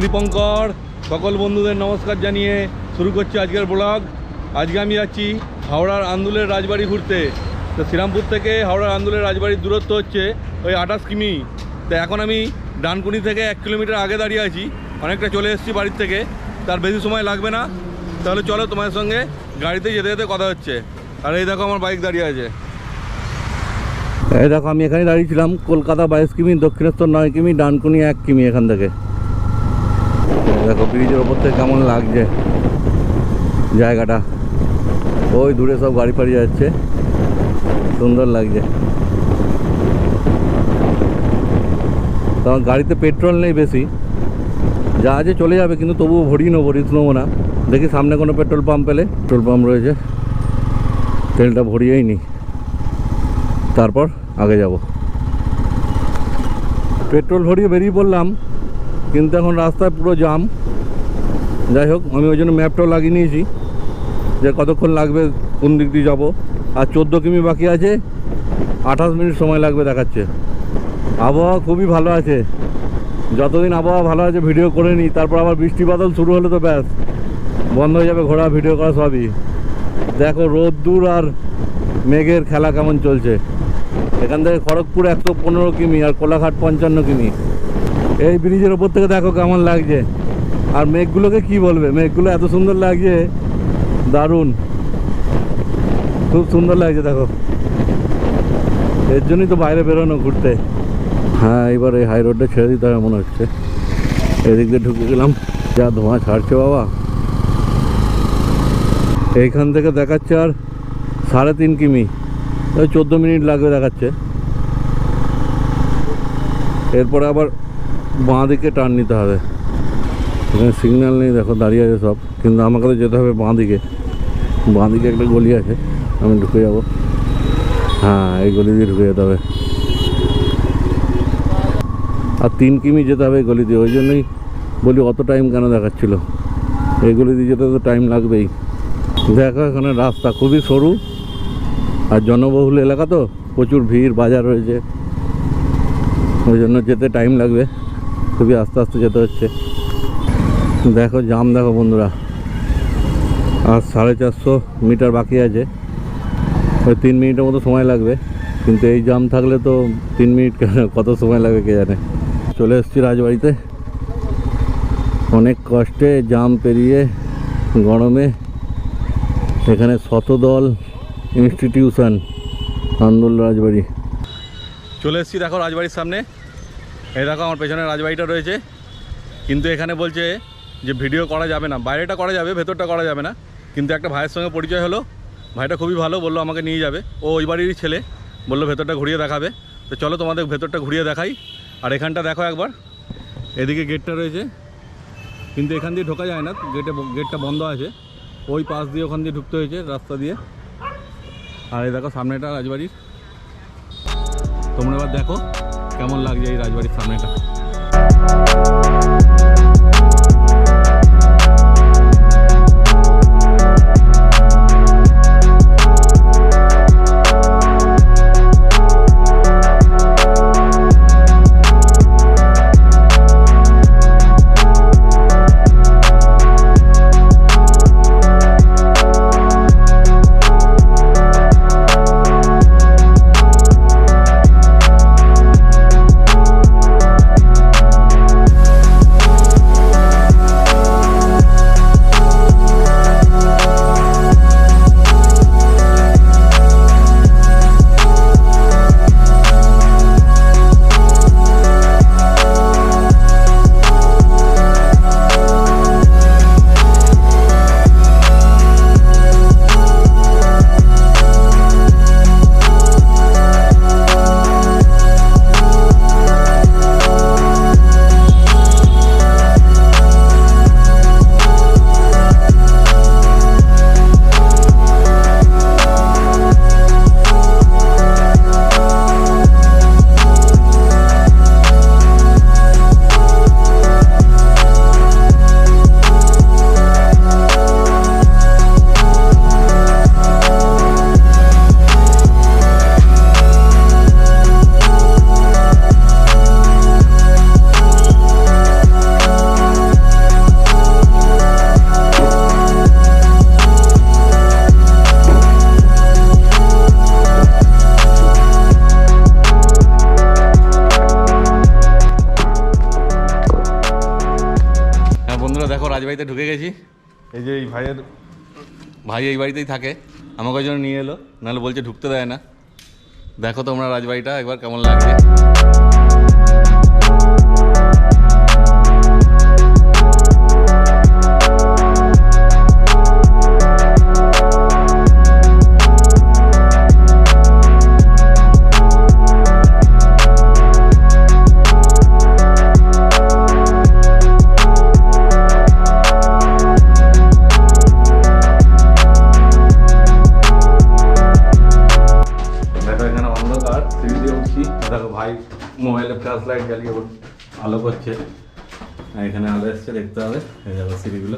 দীপঙ্কর, সকল বন্ধুদের নমস্কার জানিয়ে শুরু করছি আজকের ব্লগ। আজকে আমি যাচ্ছি হাওড়ার আন্দুলের রাজবাড়ি ঘুরতে। তো শ্রীরামপুর থেকে হাওড়ার আন্দুলের রাজবাড়ির দূরত্ব হচ্ছে ওই আঠাশ কিমি। তো এখন আমি ডানকুনি থেকে এক কিলোমিটার আগে দাঁড়িয়ে আছি, অনেকটা চলে এসেছি বাড়ির থেকে। তার বেশি সময় লাগবে না। তাহলে চলো তোমার সঙ্গে গাড়িতে যেতে যেতে কথা হচ্ছে। আর এই দেখো আমার বাইক দাঁড়িয়ে আছে। এই দেখো, আমি এখানে দাঁড়িয়েছিলাম, কলকাতা বাইশ কিমি, দক্ষিণেশ্বর নয় কিমি, ডানকুনি এক কিমি এখান থেকে। দেখো ব্রিজের ওপর থেকে কেমন লাগছে জায়গাটা। ওই দূরে সব গাড়ি ফাড়ি যাচ্ছে। সুন্দর লাগছে। আমার গাড়িতে পেট্রোল নেই বেশি। যা আছে চলে যাবে, কিন্তু তবুও ভরিয়ে নেব, রিস্ক নেব না। দেখি সামনে কোনো পেট্রোল পাম্প পেলে পেট্রোল পাম্প রয়েছে। তেলটা ভরিয়েই নি তারপর আগে যাব। পেট্রোল ভরিয়ে বেরিয়ে পড়লাম। কিন্তু এখন রাস্তায় পুরো জাম। যাই হোক, আমি ওই জন্য ম্যাপটাও লাগিয়ে নিয়েছি যে কতক্ষণ লাগবে, কোন দিক দিয়ে যাব। আর চোদ্দ কিমি বাকি আছে, আঠাশ মিনিট সময় লাগবে দেখাচ্ছে। আবহাওয়া খুবই ভালো আছে। যতদিন আবহাওয়া ভালো আছে ভিডিও করে নিই। তারপর আবার বৃষ্টি বাদল শুরু হলে তো ব্যাস। বন্ধ হয়ে যাবে ঘোরা ভিডিও করা সবই। দেখো রোদ্দুর আর মেঘের খেলা কেমন চলছে। এখান থেকে খড়গপুর একশো পনেরো কিমি আর কোলাঘাট পঞ্চান্ন কিমি। এই ব্রিজের ওপর থেকে দেখো কেমন লাগছে। আর মেঘগুলোকে কি বলবে? মেঘগুলো এত সুন্দর লাগছে। দারুণ। খুব সুন্দর লাগছে, দেখো। এর জন্যই তো বাইরে বেরোনো ঘুরতে। হ্যাঁ এবার এই হাই রোডটা ছেড়ে দিতে হবে মনে হচ্ছে। এদিক দিয়ে ঢুকে গেলাম। যা ধোঁয়া ছাড়ছে বাবা। এইখান থেকে দেখাচ্ছে আর সাড়ে তিন কিমি। ওই চোদ্দ মিনিট লাগবে দেখাচ্ছে। এরপরে আবার বাঁ দিকে টার্ন নিতে হবে। এখানে সিগন্যাল নেই, দেখো দাঁড়িয়ে আছে সব। কিন্তু আমাকে তো যেতে হবে বাঁ দিকে বাঁ দিকে একটা গলি আছে, আমি ঢুকে যাব। হ্যাঁ এই গলি দিয়ে ঢুকে যেতে হবে। আর তিন কিমি যেতে হবে গলি দিয়ে, ওই জন্যই বলি অত টাইম কেন দেখাচ্ছিল? এই গলি দিয়ে যেতে তো টাইম লাগবেই। দেখো এখানে রাস্তা খুবই সরু। আর জনবহুল এলাকা তো, প্রচুর ভিড়, বাজার রয়েছে। ওই জন্য যেতে টাইম লাগবে। খুবই আস্তে আস্তে যেতে হচ্ছে। দেখো, জাম দেখো বন্ধুরা। আর সাড়ে চারশো মিটার বাকি আছে। ওই তিন মিনিটের মতো সময় লাগবে। কিন্তু এই জাম থাকলে তো তিন মিনিট কত সময় লাগবে কে জানে? চলে এসেছি রাজবাড়িতে। অনেক কষ্টে জাম পেরিয়ে গরমে এখানে শতদল ইনস্টিটিউশন আন্দোল রাজবাড়ি। চলে এসেছি, দেখো রাজবাড়ির সামনে। এই দেখো, আমার পেছনে রাজবাড়িটা রয়েছে। কিন্তু এখানে বলছে যে ভিডিও করা যাবে না। বাইরেটা করা যাবে, ভেতরটা করা যাবে না। কিন্তু একটা ভাইয়ের সঙ্গে পরিচয় হলো। ভাইটা খুবই ভালো, বলল আমাকে নিয়ে যাবে। ও ওই বাড়িরই ছেলে। বলল ভেতরটা ঘুরিয়ে দেখাবে। তো চলো তোমাদের ভেতরটা ঘুরিয়ে দেখাই। আর এখানটা দেখো একবার। এদিকে গেটটা রয়েছে। কিন্তু এখান দিয়ে ঢোকা যায় না। গেটে গেটটা বন্ধ আছে। ওই পাশ দিয়ে ওখান দিয়ে ঢুকতে হয়েছে রাস্তা দিয়ে। আর এই দেখো, সামনেটা রাজবাড়ির। তোমরা এবার দেখো। কেমন লাগছে এই রাজবাড়ির সামনেটা? রাজবাড়িতে ঢুকে গেছি। এই যে এই ভাইয়ের ভাই এই বাড়িতেই থাকে। আমাকে ওই জন্য নিয়ে এলো। নাহলে বলছে ঢুকতে দেয় না। দেখো তোমরা রাজবাড়িটা একবার কেমন লাগছে। মোবাইলে লাইট জ্বালিয়ে আলো করছে। এখানে আলো এসছে দেখতে হবে। এই দেখো সিঁড়িগুলো।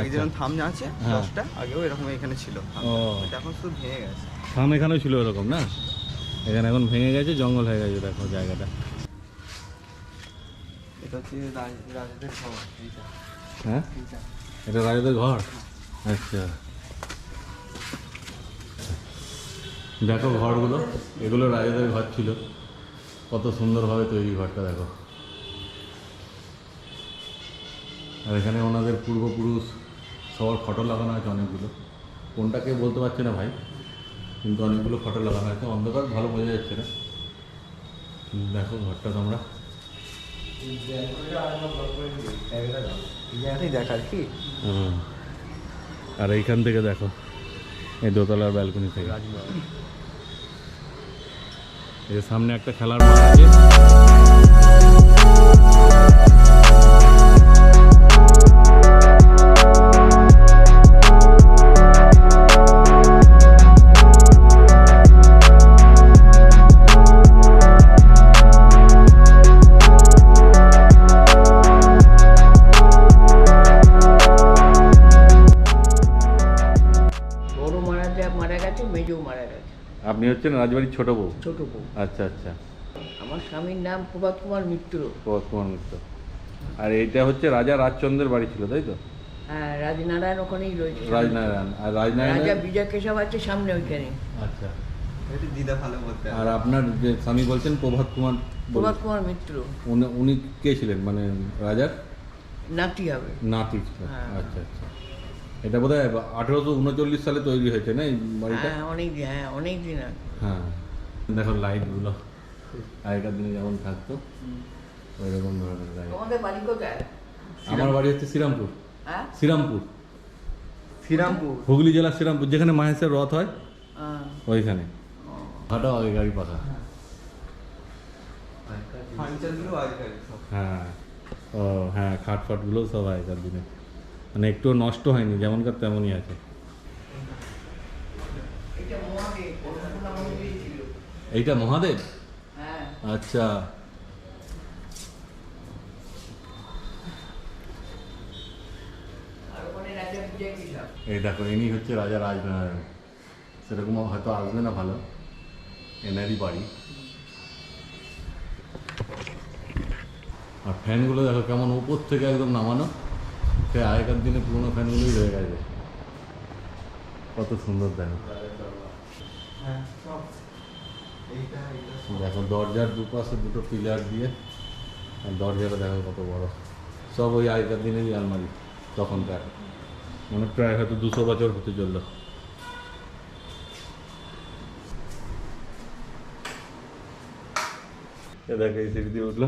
আগে আচ্ছা। যেরকম থাম আছে হ্যাঁ। দশটা আগেও এরকম এখানে ছিল থাম। ও। এটা এখন শুধু ভেঙে গেছে। থাম এখানেও ছিল এরকম না? এখানে এখন ভেঙে গেছে জঙ্গল হয়ে গেছে দেখো জায়গাটা। এটা হচ্ছে রাজ- রাজাদের ঘর এইটা। হ্যাঁ? এইটা। এটা রাজাদের ঘর? আচ্ছা। দেখো ঘরগুলো এগুলো রাজাদের ঘর ছিল। কত সুন্দরভাবে তৈরি ঘরটা দেখো। আর এখানে ওনাদের পূর্বপুরুষ সবার ফটো লাগানো আছে অনেকগুলো। কোনটাকে বলতে পারছি না ভাই, কিন্তু অনেকগুলো ফটো লাগানো আছে অন্ধকার, ভালো বোঝা যাচ্ছে না। দেখো ঘরটা তোমরা। আর এইখান থেকে দেখো, এই দোতলার ব্যালকনি থেকে। এই সামনে একটা খেলার মাঠ আছে। আপনি হচ্ছেন রাজবাড়ির ছোট বউ? ছোট বউ। আচ্ছা আচ্ছা। আমার স্বামীর নাম প্রভাত কুমার মিত্র। প্রভাত কুমার মিত্র। আর এইটা হচ্ছে রাজা রাজচন্দ্রের বাড়ি ছিল তাই তো? হ্যাঁ রাজনারায়ণ ওখানেই রয়েছে। রাজনারায়ণ। আর রাজা রাজনারায়ণ বিজয় কেশব আছে সামনে ওইখানে। আচ্ছা। এটা দিদা ভালো বলতে আর আপনার যে স্বামী বলছেন প্রভাত কুমার প্রভাত কুমার মিত্র। উনি- উনি কে ছিলেন? মানে রাজার? নাতি হবে। নাতি হ্যাঁ। আচ্ছা আচ্ছা। এটা বোধ হয় আঠেরোশো উনচল্লিশ সালে তৈরি হয়েছে না এই বাড়িটা? হ্যাঁ অনেক দিন হ্যাঁ অনেক দিন আগে। হ্যাঁ। দেখো লাইটগুলো আগেকার দিনে যেমন থাকতো ওইরকম ধরনের লাইট তোমাদের বাড়ি কোথায়? আমার বাড়ি হচ্ছে শ্রীরামপুর। হ্যাঁ? শ্রীরামপুর। শ্রীরামপুর? হুগলি জেলার শ্রীরামপুর যেখানে মাহেশের রথ হয় হ্যাঁ। ওইখানে। হাটাও আগে গাড়ি সব হ্যাঁ। ও হ্যাঁ খাট ফাটগুলো সব আগেকার দিনে। মানে একটুও নষ্ট হয়নি যেমনকার তেমনই আছে। এইটা মহাদেব হ্যাঁ। আচ্ছা। এই দেখো ইনি হচ্ছে রাজা রাজনারায়ণ। সেরকম হয়তো আসবে না ভালো। এনারই বাড়ি। আর ফ্যানগুলো দেখো কেমন উপর থেকে একদম নামানো। সে আগেকার দিনে পুরোনো ফ্যানগুলোই রয়ে গেছে। কত সুন্দর দেখো দেখো, দরজার দুপাশে দুটো পিলার দিয়ে, আর দরজাটা দেখো কত বড়। সব ওই আগেকার দিনেরই আলমারি, তখনকার। মানে প্রায় হয়তো দুশো বছর হতে চলল। দেখো, এই সিঁড়ি দিয়ে উঠল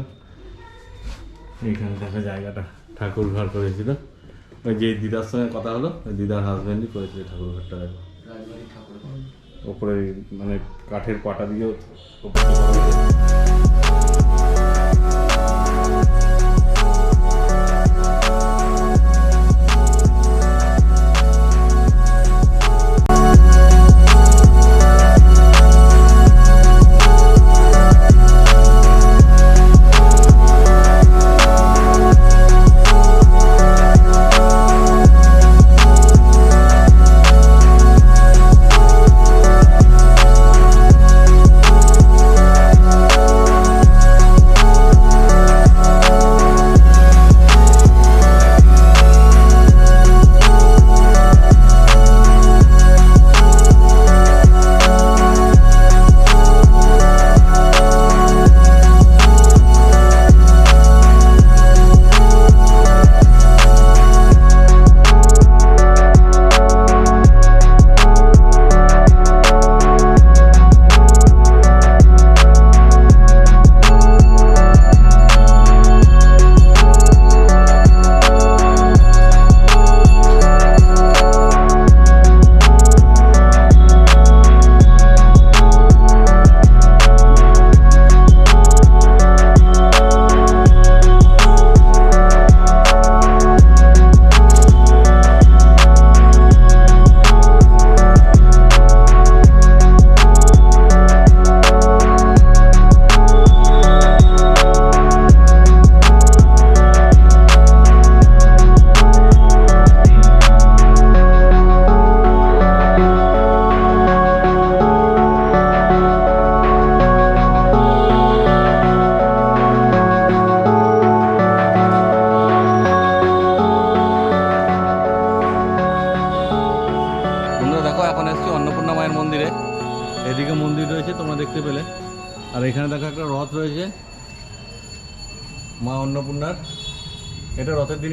এইখানে দেখো জায়গাটা, ঠাকুর ঘর করেছিল। ওই যে দিদার সঙ্গে কথা হলো ওই দিদার হাজব্যান্ডই করেছিল ঠাকুর ঘরটা দেখো ওপরে মানে কাঠের পাটা দিয়েও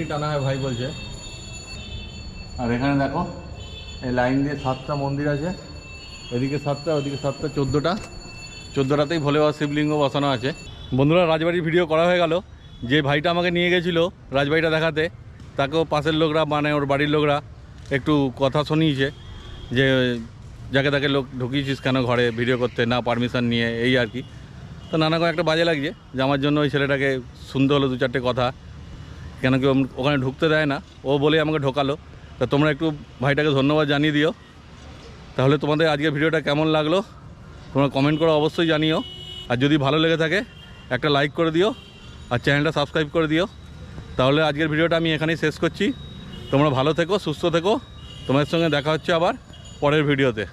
টানা হয়, ভাই বলছে। আর এখানে দেখো, এই লাইন দিয়ে সাতটা মন্দির আছে। এদিকে সাতটা, ওদিকে সাতটা, চোদ্দোটা। চোদ্দোটাতেই ভোলে বাবা শিবলিঙ্গ বসানো আছে। বন্ধুরা, রাজবাড়ির ভিডিও করা হয়ে গেল। যে ভাইটা আমাকে নিয়ে গেছিল রাজবাড়িটা দেখাতে, তাকেও পাশের লোকরা মানে ওর বাড়ির লোকরা একটু কথা শুনিয়েছে যে, যাকে তাকে লোক ঢুকিয়েছিস কেন ঘরে, ভিডিও করতে, না পারমিশন নিয়ে, এই আর কি। তো নানা করে একটা বাজে লাগছে যে, আমার জন্য ওই ছেলেটাকে শুনতে হলো দু চারটে কথা। কেন কি ওখানে ঢুকতে দেয় না। ও বলে আমাকে ঢোকালো। তা তোমরা একটু ভাইটাকে ধন্যবাদ জানিয়ে দিও। তাহলে তোমাদের আজকের ভিডিওটা কেমন লাগল? তোমরা কমেন্ট করে অবশ্যই জানিও। আর যদি ভালো লেগে থাকে, একটা লাইক করে দিও। আর চ্যানেলটা সাবস্ক্রাইব করে দিও। তাহলে আজকের ভিডিওটা আমি এখানেই শেষ করছি। তোমরা ভালো থেকো, সুস্থ থেকো। তোমাদের সঙ্গে দেখা হচ্ছে আবার পরের ভিডিওতে।